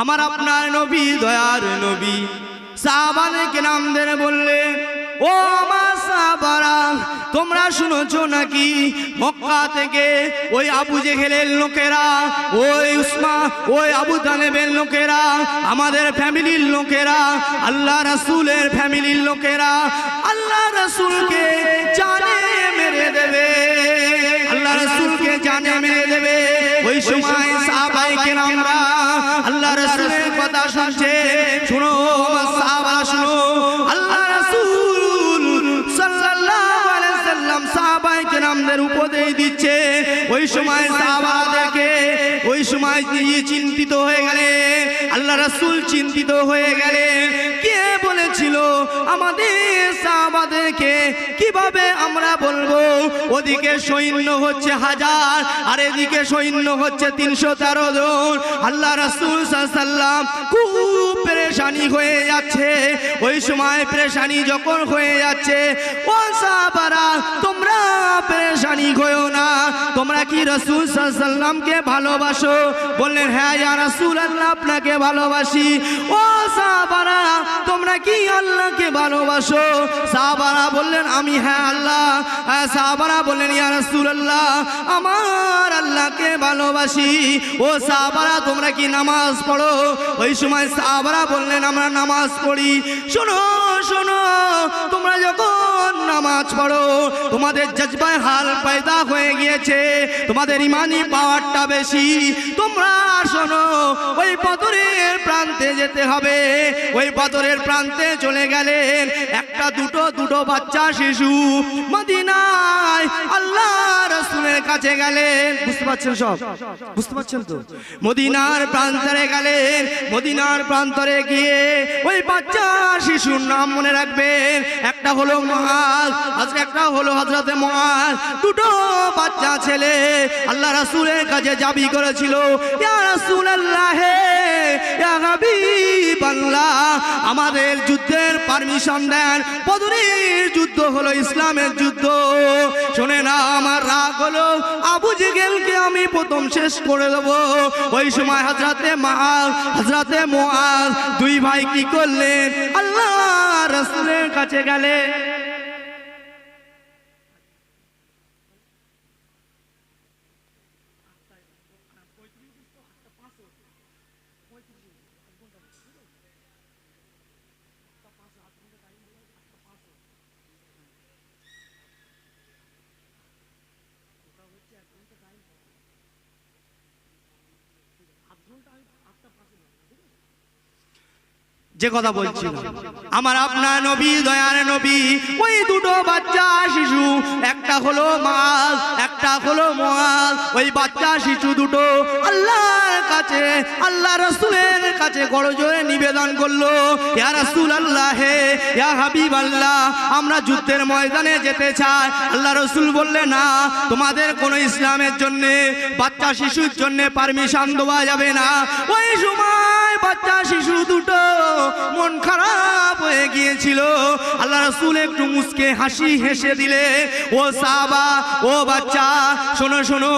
আমার আপনার নবী, দয়ার নবী। সাহাবাদেরকে নামদের বললে, ও আমার সাহাবারা, তোমরা শুনেছো নাকি? মক্কা থেকে ওই আবু জেহেলের লোকেরা, ওই উসমা, ওই আবু তালেবের লোকেরা, আমাদের ফ্যামিলির লোকেরা, আল্লাহ রাসূলের ফ্যামিলির লোকেরা, আল্লাহ রাসূলকে জানে মেরে দেবে। আল্লাহ রাসূলকে জানে মেরে দেবে। ওই সময় সাহাবাই কথা শুনছে রাসূল চিন্তিত হয়ে গেলে কে বলেছিল আমাদের সাহাবাদেরকে? কীভাবে আমরা বলব? ওদিকে সৈন্য হচ্ছে হাজার, আর এদিকে সৈন্য হচ্ছে তিনশো তেরো জন। আল্লাহ রাসূল সাল্লাম খুব পেরেশানি হয়ে যাচ্ছে। ওই সময় পেরেশানি যখন হয়ে যাচ্ছে, ও সাহাবারা, তোমরা পেরেশানি হয়েও না। তোমরা কি রসুল সাল্লামকে ভালোবাসো? বললেন হ্যাঁ ইয়া রাসূল আল্লাহ আপনাকে ভালোবাসি। ও সাহাবারা, তোমরা কি আল্লাহকে ভালোবাসো? সাহাবারা বললেন, আমি হ্যাঁ আল্লাহ। হ্যাঁ সাহাবারা বললেন, ইয়া রাসূলুল্লাহ, আমার আল্লাহকে ভালোবাসি। ও সাহাবারা, তোমরা কি নামাজ পড়ো? ওই সময় সাহাবারা বললেন, আমরা নামাজ পড়ি। শোনো শোনো, তোমরা যখন নামাজ পড়ো, তোমাদের জজবায় হাল পয়দা হয়ে গিয়েছে, তোমাদের ইমানি পাওয়ারটা বেশি। তোমরা শোনো, ওই পাথরের প্রান্তে যেতে হবে। ওই পাথরের প্রান্তে চলে গেলেন একটা দুটো দুটো বাচ্চা শিশু। মদিনায় আল্লাহ রসুলের কাছে গেলেন। বুঝতে পারছেন সব? বুঝতে পারছেন তো? মদিনার প্রান্তরে গেলেন। মদিনার প্রান্তরে গিয়ে ওই বাচ্চা শিশুর নাম মনে রাখবেন। একটা হলো মহাজ, আজকে একটা হলো হজরতে মহাজ। দুটো বাচ্চা ছেলে আল্লাহ রাসুলের কাছে জাবি করেছিল। ইয়া রাসূলুল্লাহ হে ইয়া হাবিবাল্লাহ আমাদের যুদ্ধের পারমিশন দেন। বদরের যুদ্ধ হলো ইসলামের যুদ্ধ। শোনে না, আমার রাগ হলো। আবু জেগেলকে আমি প্রথম শেষ করে দেবো। ওই সময় হাজরাতে মাল হাজরাতে মোয়াজ দুই ভাই কি করলেন? আল্লাহ রসুলের কাছে গেলে যে কথা বলছিল আমার আপনার নবী, দয়ার নবী, ওই দুটো বাচ্চা শিশু, একটা হলো মাল, একটা হলো মাল ওই বাচ্চা শিশু দুটো আল্লাহর কাছে, আল্লাহ রসুলের কাছে বড় জোরে নিবেদন করল, ইয়া রাসূল আল্লাহ হে ইয়া হাবিব আল্লাহ আমরা যুদ্ধের ময়দানে যেতে চাই। আল্লাহ রসুল বললে, না, তোমাদের কোনো ইসলামের জন্যে, বাচ্চা শিশুর জন্যে পারমিশন দেওয়া যাবে না। ওই সময় বাচ্চা শিশু দুটো মন খারাপ হয়ে গিয়েছিল। আল্লাহ রসুল একটু মুসকে হাসি হেসে দিলে, ও সাবা ও বাচ্চা, শোনো শোনো,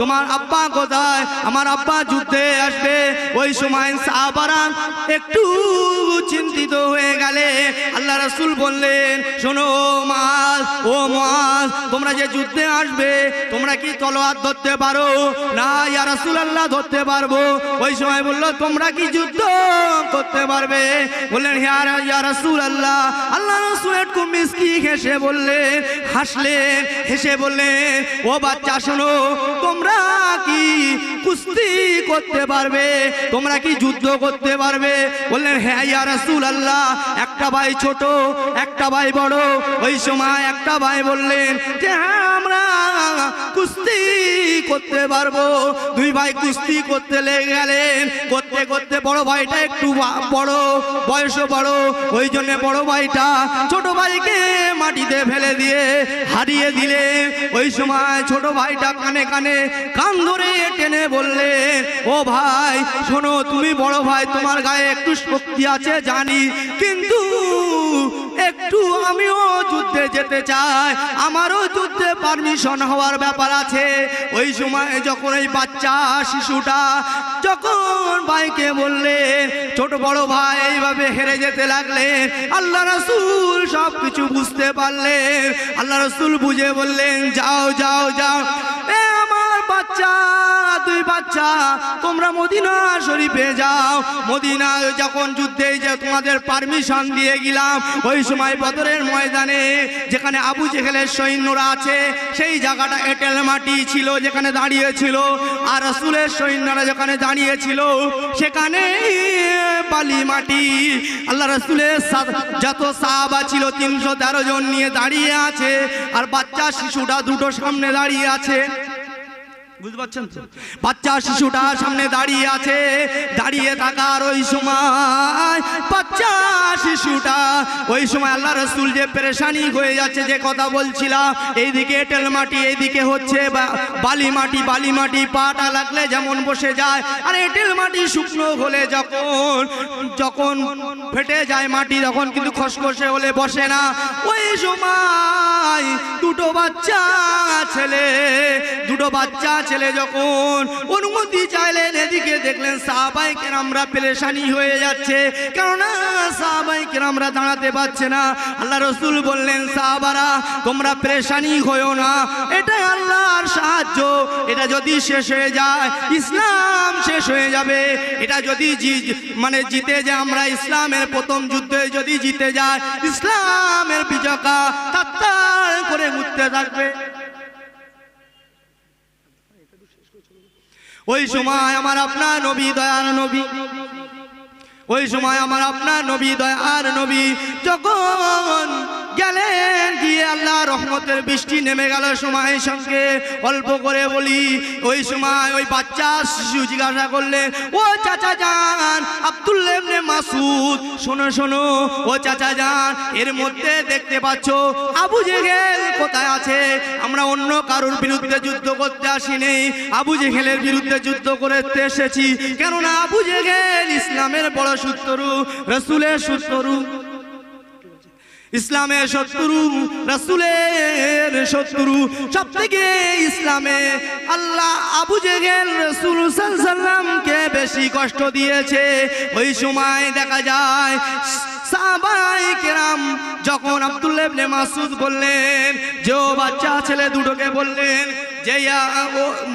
তোমার আব্বা কোথায়? আমার আব্বা যুদ্ধে আসবে। ওই সময় সাবারা একটু চিন্তিত হয়ে গেলে আল্লাহ রসুল বললেন, শোনো মাল, ও মাল, তোমরা যে যুদ্ধে আসবে, তোমরা কি তলোয়ার ধরতে পারো? না, ইয়া রাসূল আল্লাহ ধরতে পারব। ওই সময় বলল, তোমরা কি যুদ্ধ করতে পারবে? বললেন হ্যাঁ ইয়া রাসূল আল্লাহ আল্লাহ রাসূল একটু মিসকি হেসে বললেন, হাসলেন, হেসে বললেন, ও বাচ্চা, শোনো, তোমরা কি কুস্তি করতে পারবে? তোমরা কি যুদ্ধ করতে পারবে? বললেন হ্যাঁ ইয়া রাসূল আল্লাহ একটা ভাই ছোট, একটা ভাই বড়। ওই সময় একটা ভাই বললেন, যে আমরা কুস্তি করতে পারব ভাই কুস্তি করতে লেগে গেলেন। করতে করতে বড় ভাইটা একটু বড় বয়স বড়। ওই জন্য বড় ভাইটা ছোট ভাইকে মাটিতে ফেলে দিয়ে হারিয়ে দিলে ওই সময় ছোট ভাইটা কানে কানে কান ধরে টেনে বললে ও ভাই, শোনো, তুমি বড় ভাই, তোমার গায়ে একটু শক্তি আছে জানি। কিন্তু একটু আমিও যুদ্ধে যেতে চাই। আমারও যুদ্ধে পারমিশন হওয়ার ব্যাপার আছে। ওই সময় যখন এই বাচ্চা, শিশুটা যখন ভাইকে বললে, ছোট বড় ভাই, এইভাবে হেরে যেতে লাগলেন আল্লাহ রসুল সব কিছু বুঝতে পারলেন। আল্লাহ রসুল বুঝে বললেন, যাও যাও যাও। এ আমার বাচ্চা দুই বাচ্চা, তোমরা মদিনা শরীফে যাও। মদিনা যখন যুদ্ধে যে তোমাদের পারমিশন দিয়ে গেলাম, ওই সময় বদরের ময়দানে যেখানে আবু জেহেলের সৈন্যরা আছে, সেই জায়গাটা এঁটেল মাটি ছিল যেখানে দাঁড়িয়েছিল আর রসুলের সৈন্যরা যেখানে দাঁড়িয়েছিল সেখানে বালি মাটি। আল্লাহ রসুলের যত সাহাবা ছিল, তিনশো তেরো জন নিয়ে দাঁড়িয়ে আছে, আর বাচ্চা, শিশুটা দুটো সামনে দাঁড়িয়ে আছে। বুঝতে পারছেন বাচ্চা শিশুটা সামনে দাঁড়িয়ে আছে, দাঁড়িয়ে থাকার ওই সময় বাচ্চা শিশুটা ওই সময় আল্লাহ রসুল যে পেরেশানি হয়ে যাচ্ছে, যে কথা বলছিলাম, এইদিকে এঁটেল মাটি, এইদিকে হচ্ছে বালি মাটি বালি মাটি পাটা লাগলে যেমন বসে যায়, আর এঁটেল মাটি শুকনো হলে যখন যখন ফেটে যায় মাটি, তখন কিন্তু খসখসে হলে বসে না। ওই সময় দুটো বাচ্চা ছেলে, দুটো বাচ্চা ছেলে যখন অনুমতি চাইলেন, এদিকে দেখলেন সাহাবাই কেরামরা পেরেশানি হয়ে যাচ্ছে। কেননা সাহাবাই কেরামরা দাঁড়াতে পারছে না। আল্লাহ রসুল বললেন, সাহাবারা, তোমরা পেরেশানি হয়েও না। এটা আল্লাহর সাহায্য। এটা যদি শেষ হয়ে যায়, ইসলাম শেষ হয়ে যাবে। এটা যদি মানে জিতে যায়, আমরা ইসলামের প্রথম যুদ্ধে যদি জিতে যায়, ইসলামের বিজকা তাত্তার করে ঘুরতে থাকবে। ওই সময় আমার আপনার নবী, দয়ার নবী। ওই সময় আমার আপনার নবী, দয়ার নবী। যখন গেলেন গিয়ে আল্লাহ রহমতের বৃষ্টি নেমে গেল সময়ের সঙ্গে। অল্প করে বলি, ওই সময় ওই বাচ্চা শিশু জিজ্ঞাসা করলেন, ও চাচা যান আব্দুল্লেবনে মাসুদ শোনো শোনো, ও চাচা যান এর মধ্যে দেখতে পাচ্ছ আবু জেহেল কোথায় আছে? আমরা অন্য কারোর বিরুদ্ধে যুদ্ধ করতে আসিনি। আবু জেহেলের বিরুদ্ধে যুদ্ধ করতে এসেছি। কেননা আবু জেহেল ইসলামের বড় শত্রু, রসুলের শত্রু। ইসলামের শত্রু রসুলের শত্রু সব থেকে ইসলামে আল্লাহ আবু জেগেল রসুল সাল্লামকে বেশি কষ্ট দিয়েছে। ওই সময় দেখা যায় সাবাই কেরাম যখন আব্দুল্লাহ ইবনে মাসুদ বললেন, যে বাচ্চা, ছেলে দুটোকে বললেন যে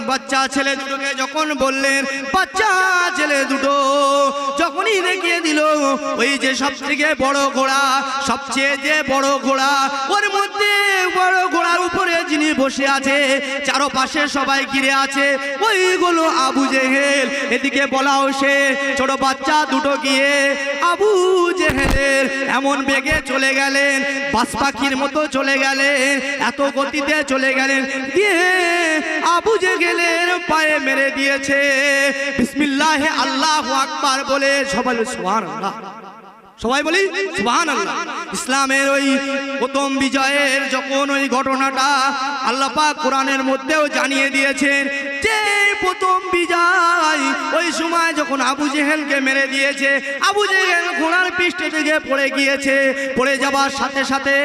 বাচ্চা ছেলে দুটোকে যখন বললেন, বাচ্চা ছেলে দুটো, যখনই দেখিয়ে দিল, ওই যে সব থেকে বড় ঘোড়া, সবচেয়ে যে বড় ঘোড়া, ওর মধ্যে বড় ঘোড়ার উপরে যিনি বসে আছে, চারপাশে সবাই ঘিরে আছে, ওইগুলো আবু জেহেল। এদিকে বলাও সে, ছোট বাচ্চা দুটো গিয়ে আবু জেহেলের এমন বেগে চলে গেলেন, বাস পাখির মতো চলে গেলেন, এত গতিতে চলে গেলেন, দিয়ে আবু গেলেন, পায়ে মেরে দিয়েছে। বিসমিল্লাহ, আল্লাহ আকবার বলে সবাই সুবহানাল্লাহ। সবাই বলি, সুবহানাল্লাহ। ইসলামের ওই প্রথম বিজয়ের যখন ওই ঘটনাটা আল্লাপা কোরআনের মধ্যেও জানিয়ে দিয়েছেন প্রথম বিজয়। ওই সময় যখন আবু জেহেলকে মেরে দিয়েছে, আবু জেহেল ঘোড়ার পৃষ্ঠে থেকে পড়ে গিয়েছে। পড়ে যাবার সাথে সাথে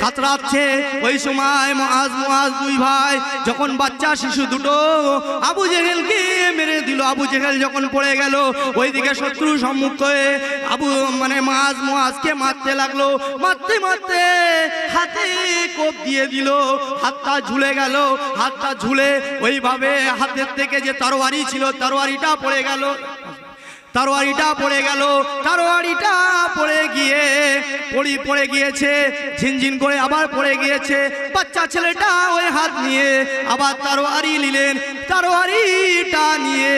কাতরাচ্ছে। ওই সময় মুআজ মুআজ দুই ভাই, যখন বাচ্চা শিশু দুটো, আবু জেহেলকে মেরে দিল। আবু জেহেল যখন পড়ে গেল, ওইদিকে শত্রু সম্মুখ হয়ে আবু মানে মাছ মুআজকে মারতে লাগল। মারতে মারতে হাতে কোপ দিয়ে দিল। হাতটা ঝুলে গেল। হাতটা ঝুলে ওইভাবে হাতের থেকে যে তরোয়ারি ছিল তরোয়ারিটা পড়ে গেল। তরোয়ারিটা পড়ে গেল তরোয়ারিটা পড়ে গিয়ে, পড়ি পড়ে গিয়েছে, ঝিনঝিন করে আবার পড়ে গিয়েছে বাচ্চা ছেলেটা ওই হাত নিয়ে আবার তরোয়ারি নিলেন, তরোয়ারিটা নিয়ে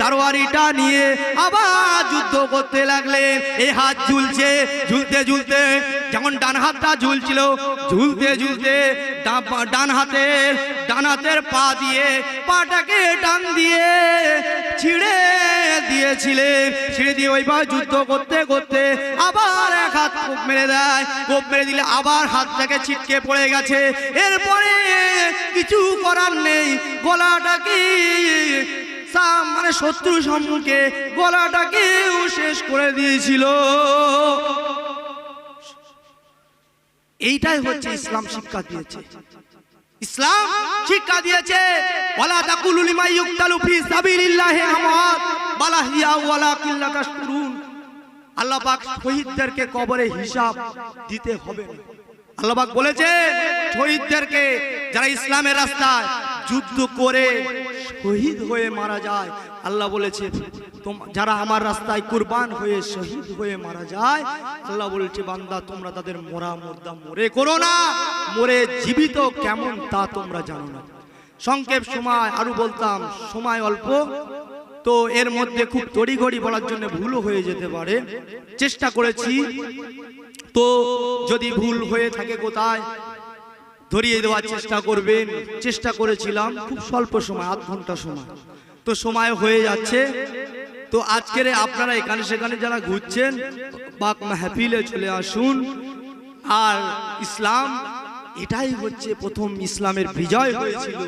তরোয়ারিটা নিয়ে আবার যুদ্ধ করতে লাগলেন। এই হাত ঝুলছে, ঝুলতে ঝুলতে যেমন ডান হাতটা ঝুলছিল, ঝুলতে ঝুলতে ডান হাতের ডান হাতের পা দিয়ে, পাটাকে টান দিয়ে ছিঁড়ে দিয়েছিলেন। ছিঁড়ে দিয়ে ওইবার যুদ্ধ করতে করতে আবার এক হাত কোপ মেরে দেয়। কোপ মেরে দিলে আবার হাতটাকে ছিটকে পড়ে গেছে। এরপরে কিছু করার নেই, গলাটাকে মানে শত্রু সম্মুখে গলাটাকেও শেষ করে দিয়েছিল। এইটাই হচ্ছে ইসলাম শিক্ষা দিয়েছে। ইসলাম শিক্ষা দিয়েছে, ওয়ালা তাকুলু আল্লাহ শহীদদেরকে কবরে হিসাব দিতে হবে না। আল্লাহ পাক বলেছে, শহীদদেরকে যারা ইসলামের রাস্তায় যুদ্ধ করে শহীদ হয়ে মারা যায়, আল্লাহ বলেছে যারা আমার রাস্তায় কুরবান হয়ে শহীদ হয়ে মারা যায়, আল্লাহ বলেছে, বান্দা, তোমরা তাদের মোরা, মুর্দা মরে করো না, মরে জীবিত কেমন তা তোমরা জানো না। সংক্ষেপ সময়, আরও বলতাম, সময় অল্প, তো এর মধ্যে খুব তড়িঘড়ি বলার জন্য ভুলও হয়ে যেতে পারে। চেষ্টা করেছি তো যদি ভুল হয়ে থাকে কোথায়, ধরিয়ে দেওয়ার চেষ্টা করবেন। চেষ্টা করেছিলাম খুব স্বল্প সময়, আধ ঘণ্টা সময়। তো সময় হয়ে যাচ্ছে। তো আজকের আপনারা এখানে সেখানে যারা ঘুরছেন, পাক মাহফিলে চলে আসুন। আর ইসলাম, এটাই হচ্ছে প্রথম ইসলামের বিজয় হয়েছিল।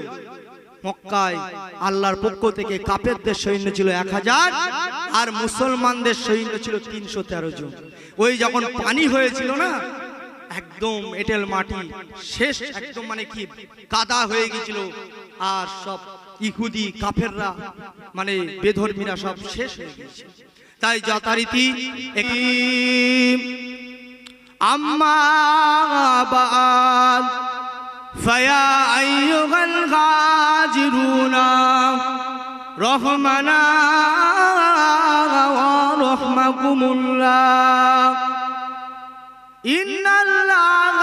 মক্কায় আল্লাহর পক্ষ থেকে কাপেরদের সৈন্য ছিল এক হাজার আর মুসলমানদের সৈন্য ছিল তিনশো তেরো জন। ওই যখন পানি হয়েছিল না, একদম এটেল মাটি, শেষ একদম মানে কি, কাদা হয়ে গেছিল। আর সব ইহুদি কাফেররা মানে বেধর্মীরা সব শেষ হয়ে গেছে। তাই যথারীতি আম্মা فيا أيها الغاجرون رحمنا ورحمكم الله. إن الله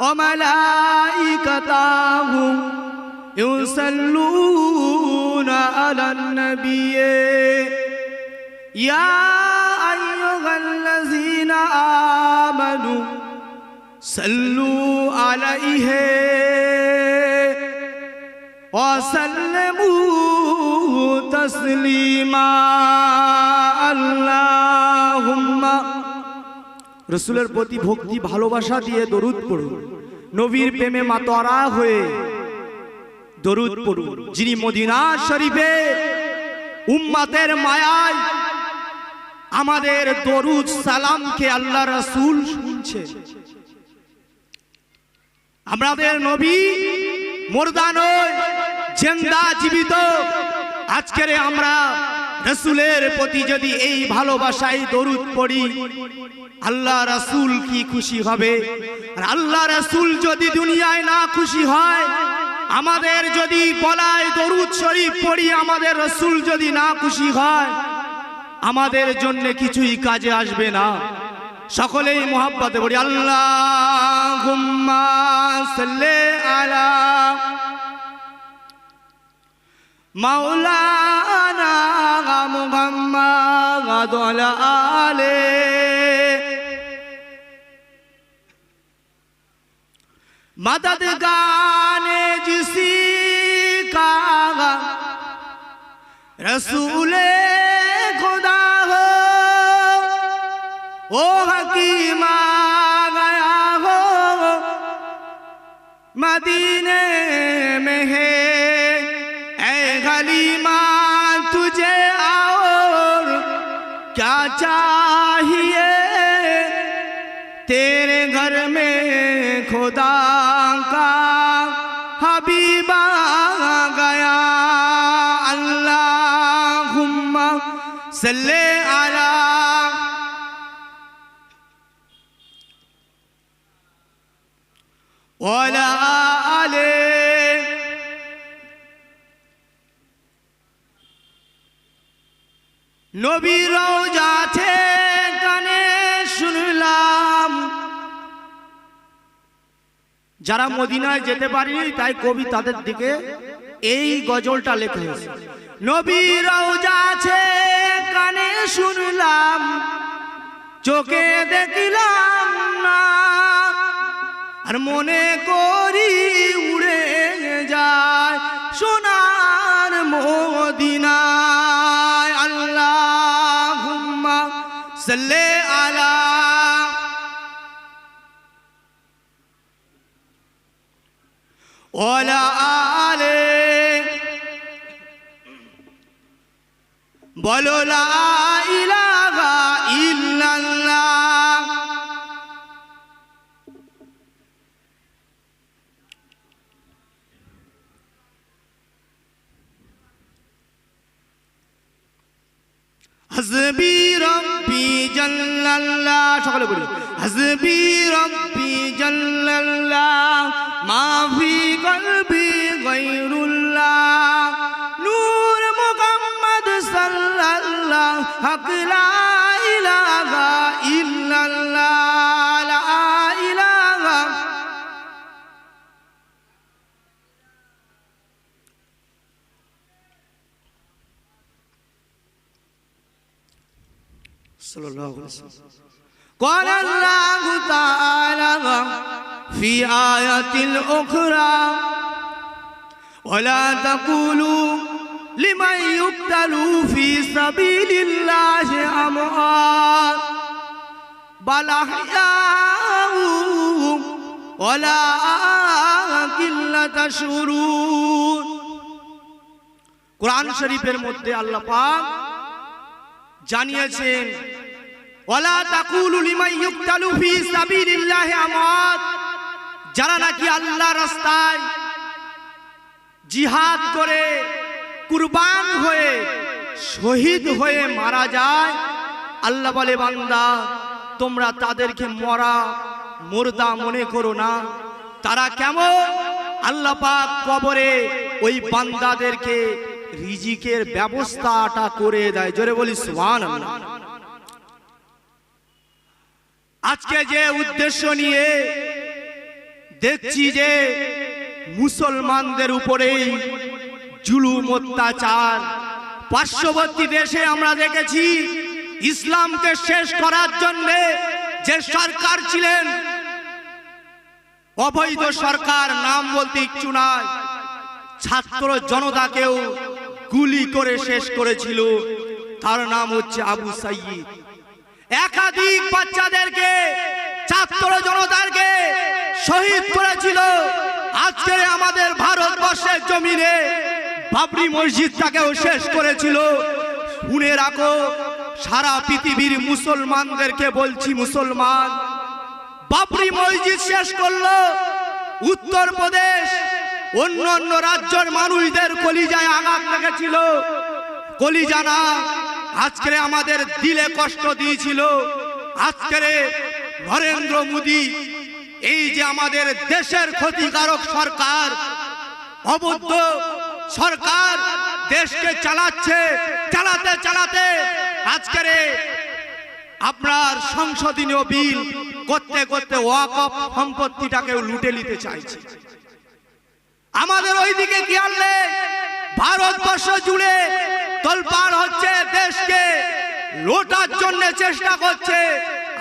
وملائكته يصلون على النبي. يا أيها الذين آمنوا صلوا عليه وسلموا تسليما اللهم রসুলের প্রতি ভক্তি ভালোবাসা দিয়ে দরুদ পড়ুন নবীর প্রেমে মাতোয়ারা হয়ে দরুদ পড়ুন যিনি মদিনা শরীফে উম্মাতের মায়ায় আমাদের দরুদ সালামকে আল্লাহ রসুল শুনছে আমাদের নবী মোর্দা নয় জেন্দা জীবিত। আজকের আমরা রসুলের প্রতি যদি এই ভালোবাসায় দরুদ পড়ি, আল্লাহ রাসূল কি খুশি হবে? আর আল্লাহ রাসূল যদি দুনিয়ায় না খুশি হয়, আমাদের যদি বলায় দরুদ শরীফ পড়ি, আমাদের রসুল যদি না খুশি হয়, আমাদের জন্য কিছুই কাজে আসবে না। সকলেই মোহাব্বতে পড়ি আল্লাহ আলা মাওলানা মুহাম্মাদ ওয়ালা আলে मदद गाने जिसी का रसूल खुदा हो ओ हकीम आ गया हो मदीने নবীর রওজাতে কানে শুনলাম। যারা মদিনায় যেতে পারেনি, তাই কবি তাদের দিকে এই গজলটা লেখা। হয়েছে নবীর কানে শুনলাম, চোখে দেখলাম না। আর মনে করি উড়ে যায় সোনার মদিনায় ওলা আলে বলো লা ইলাহা ইল্লাল্লাহ হজবি রব্বি জল্লাল্লাহ সকলে বলি হজবি রব্বি জল্লাল্লাহ ما في قلبي غير الله نور محمد صلى الله حق لا إله إلا الله لا إله صلى الله عليه وسلم قال الله تعالى في آية أخرى ولا تقولوا لمن يقتل في سبيل الله أموات بل أحياء ولكن لا تشعرون কোরআন শরীফের মধ্যে আল্লাহ পাক জানিয়েছেন ওয়ালা তাকুলু লিমান ইউকতালু ফি সাবিলিল্লাহি আমাত যারা নাকি আল্লাহ রাস্তায় জিহাদ করে কুরবান হয়ে শহীদ হয়ে মারা যায়, আল্লাহ বলে, বান্দা, তোমরা তাদেরকে মরা মুর্দা মনে করো না। তারা কেমন? আল্লাহ পাক কবরে ওই বান্দাদেরকে রিজিকের ব্যবস্থাটা করে দেয়। জোরে বলি, সুবহানাল্লাহ। আজকে যে উদ্দেশ্য নিয়ে দেখছি যে মুসলমানদের উপরেই জুলুম অত্যাচার। পার্শ্ববর্তী দেশে আমরা দেখেছি, ইসলামকে শেষ করার জন্য যে সরকার ছিলেন, অবৈধ সরকার নাম বলতে ইচ্ছু নয় ছাত্র জনতাকেও গুলি করে শেষ করেছিল। তার নাম হচ্ছে আবু সাইয়দ। একাধিক বাচ্চাদেরকে, ছাত্র জনতাকে শহীদ করেছিল। আজকে আমাদের ভারতবর্ষের জমিনে বাবরি মসজিদটাকেও শেষ করেছিল। শুনে রাখো, সারা পৃথিবীর মুসলমানদেরকে বলছি মুসলমান, বাবরি মসজিদ শেষ করল। উত্তরপ্রদেশ, অন্য অন্য রাজ্যের মানুষদের কলিজায় আঘাত লেগেছিল। কলিজা না, আজকে আমাদের দিলে কষ্ট দিয়েছিল। আজকে নরেন্দ্র মোদী এই যে আমাদের দেশের ক্ষতিকারক সরকার, অবদ্ধ সরকার দেশকে চালাচ্ছে, চালাতে চালাতে, আজকের আপনার সংশোধনীয় বিল করতে করতে ওয়াকফ সম্পত্তিটাকেও লুটে নিতে চাইছে। আমাদের ওইদিকে কি আনলে ভারতবর্ষ জুড়ে তোলপাড় হচ্ছে দেশকে, লোটার জন্য চেষ্টা করছে।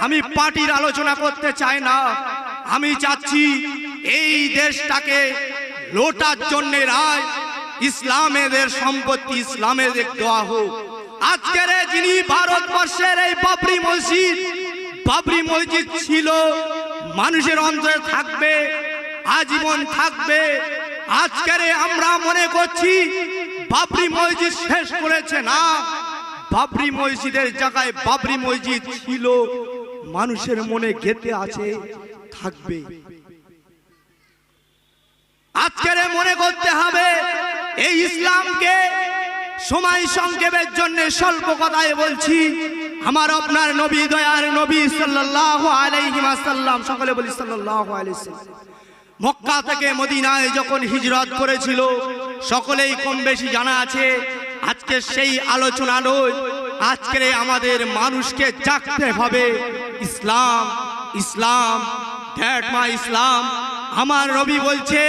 আমি পার্টির আলোচনা করতে চাই না। আমি চাচ্ছি এই দেশটাকে লোটার জন্য রায়, ইসলামেদের সম্পত্তি ইসলামেদের দেওয়া হোক। আজকের যিনি ভারতবর্ষের এই বাবরি মসজিদ বাবরি মসজিদ ছিল, মানুষের অন্তরে থাকবে, আজীবন থাকবে। আজকের আমরা মনে করছি বাবরি মসজিদ শেষ করেছে না। বাবরি মসজিদের জায়গায় বাবরি মসজিদ ছিল, মানুষের মনে গেতে আছে। থাকবে। আজকের মনে করতে হবে, এই ইসলামকে সময় সংক্ষেপের জন্য স্বল্প কথায় বলছি। আমার আপনার নবী দয়ার নবী সাল্লাল্লাহু আলাইহি ওয়াসাল্লাম, সকলে বলি মক্কা থেকে মদিনায় যখন হিজরত করেছিল, সকলেই কম বেশি জানা আছে, আজকে সেই আলোচনা নয়, আজকে আমাদের মানুষকে জাগতে হবে। ইসলাম ইসলাম ইসলাম। আমার রবি বলছে,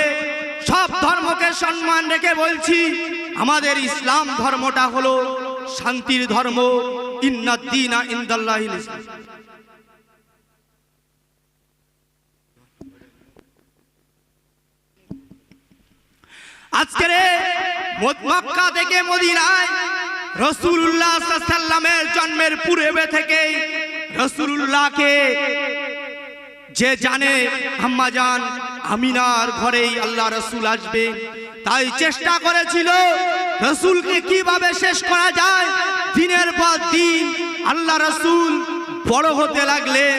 সব ধর্মকে সম্মান রেখে বলছি, আমাদের ইসলাম ধর্মটা হলো শান্তির ধর্ম। ইন্নাদ্দিনা ইসলাম আজকের মক্কা থেকে মদিনায় রসুল্লাহ সাল্লামের জন্মের পূর্বে থেকে রসুল্লাহকে যে জানে আম্মা জান, আমিনার ঘরেই আল্লাহ রসুল আসবে। তাই চেষ্টা করেছিল রসুলকে কীভাবে শেষ করা যায়? দিনের পর দিন আল্লাহ রসুল বড় হতে লাগলেন।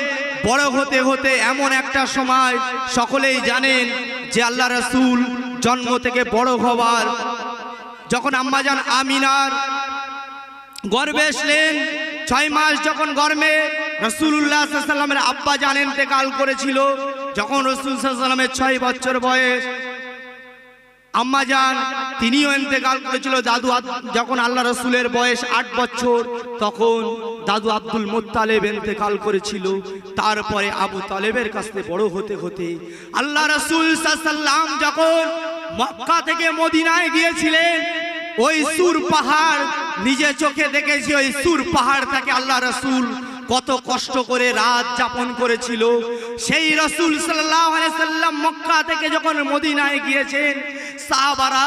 বড় হতে হতে এমন একটা সময় সকলেই জানেন যে আল্লাহ রসুল জন্ম থেকে বড় হবার যখন আম্মাজান আমিনার গর্বে এসলেন, ছয় মাস যখন গরমে রসুল্লাহ আব্বা জান ইন্তেকাল করেছিল। যখন রসুল সাল্লামের ছয় বছর বয়স, আম্মা যান তিনিও ইন্তেকাল করেছিল। দাদু যখন আল্লাহ রসুলের বয়স আট বছর, তখন দাদু আব্দুল মোত্তালেব ইন্তেকাল করেছিল। তারপরে আবু তালেবের কাছ বড় হতে হতে আল্লাহ রসুল সাল্লাম যখন মক্কা থেকে মদিনায় গিয়েছিলেন, ওই সুর পাহাড় নিজে চোখে দেখেছি, ওই সুর পাহাড় থেকে আল্লাহ রসুল কত কষ্ট করে রাত যাপন করেছিল। সেই রসুল সাল্লাম মক্কা থেকে যখন মদিনায় গিয়েছেন, সাহাবারা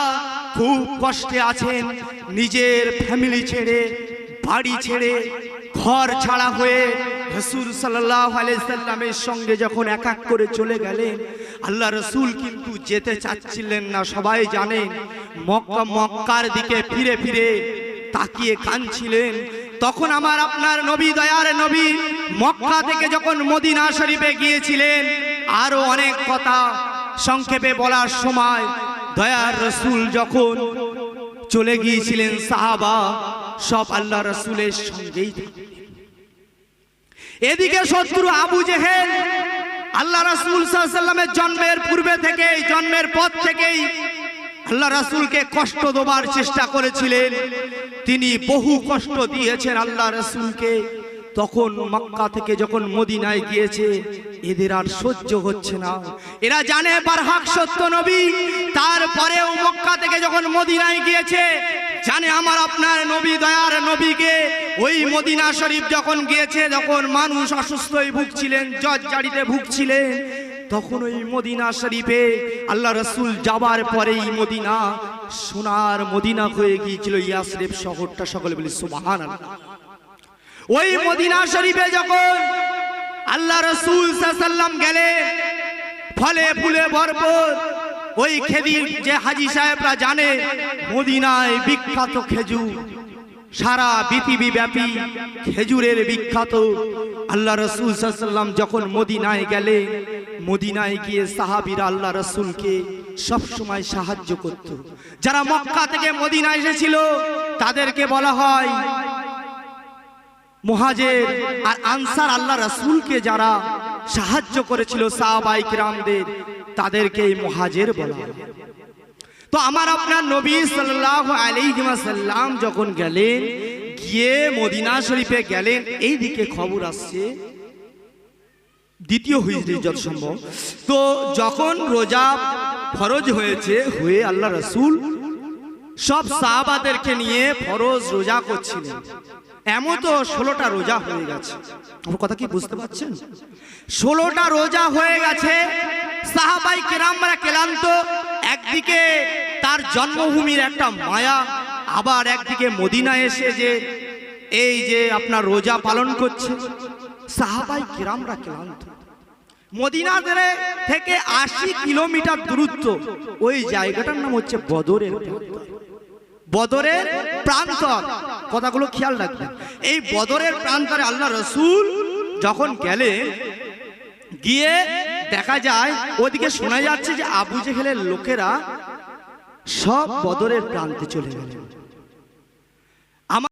খুব কষ্টে আছেন। নিজের ফ্যামিলি ছেড়ে, বাড়ি ছেড়ে, ঘর ছাড়া হয়ে রসুল সাল্লাহ আলাইসাল্লামের সঙ্গে যখন এক এক করে চলে গেলেন, আল্লাহ রসুল কিন্তু যেতে চাচ্ছিলেন না, সবাই জানেন। মক্কা মক্কার দিকে ফিরে ফিরে তাকিয়ে কাঁদছিলেন। তখন আমার আপনার নবী দয়ার নবী মক্কা থেকে যখন মদিনা শরীফে গিয়েছিলেন, আরও অনেক কথা সংক্ষেপে বলার সময় দয়ার রসুল যখন চলে গিয়েছিলেন, সাহাবা সব আল্লাহ রসুলের সঙ্গেই এদিকে শত্রু আবু জেহেল আল্লাহ রসুল সাল্লামের জন্মের পূর্বে থেকেই, জন্মের পর থেকেই আল্লাহ রাসূলকে কষ্ট দেবার চেষ্টা করেছিলেন। তিনি বহু কষ্ট দিয়েছেন আল্লাহ রাসূলকে। তখন মক্কা থেকে যখন মদিনায় গিয়েছে, এদের আর সহ্য হচ্ছে না। এরা জানে বারহাক সত্য নবী। তারপরেও মক্কা থেকে যখন মদিনায় গিয়েছে, জানে আমার আপনার নবী দয়ার নবীকে। ওই মদিনা শরীফ যখন গিয়েছে যখন মানুষ অসুস্থই ভুগছিলেন, জ্বর জারিতে ভুগছিলেন। তখন ওই মদিনা শরীফে আল্লাহ রসুল যাবার পরেই মদিনা, সোনার মদিনা হয়ে গিয়েছিল ইয়াসরেফ শহরটা সকলে বলি সুবাহান ওই মদিনা শরীফে যখন আল্লাহ রসুল গেলেন, ফলে ফুলে ভরপুর, ওই খেদির যে হাজি সাহেবরা জানে, মদিনায় বিখ্যাত খেজুর, সারা পৃথিবী ব্যাপী খেজুরের বিখ্যাত। আল্লাহ রসুল সাল্লাম যখন মদিনায় গেলে মদিনায় গিয়ে সাহাবিরা আল্লাহ রসুলকে সবসময় সাহায্য করত যারা মক্কা থেকে মদিনা এসেছিল, তাদেরকে বলা হয় মহাজের আর আনসার আল্লাহ রাসূলকে যারা সাহায্য করেছিল সাহাবাই কিরামদের তাদেরকে এই মহাজের বলা হয়। তো আমার আপনার নবী সাল্লাহ আলাইহি ওয়াসাল্লাম যখন গেলেন, গিয়ে মদিনা শরীফে গেলেন এই দিকে খবর আসছে দ্বিতীয় হিজরি যত সম্ভব। তো যখন রোজা ফরজ হয়েছে, হয়ে আল্লাহ রসুল সব সাহাবাদেরকে নিয়ে ফরজ রোজা করছিলেন। এমন তো ষোলোটা রোজা হয়ে গেছে। আমার কথা কি বুঝতে পারছেন? ষোলোটা রোজা হয়ে গেছে, সাহাবাই কেরামরা ক্লান্ত, একদিকে তার জন্মভূমির একটা মায়া, আবার একদিকে মদিনা এসে যে এই যে আপনার রোজা পালন করছে। সাহাবাই কেরামরা ক্লান্ত। মদিনা থেকে- আশি কিলোমিটার দূরত্ব। ওই জায়গাটার নাম হচ্ছে বদরের বদরের প্রান্তর। কথাগুলো খেয়াল রাখবেন। এই বদরের প্রান্তরে আল্লাহ রসুল যখন গেলে গিয়ে দেখা যায়, ওদিকে শোনা যাচ্ছে যে আবু জেহেলের লোকেরা সব বদরের প্রান্তে চলে গেলেন।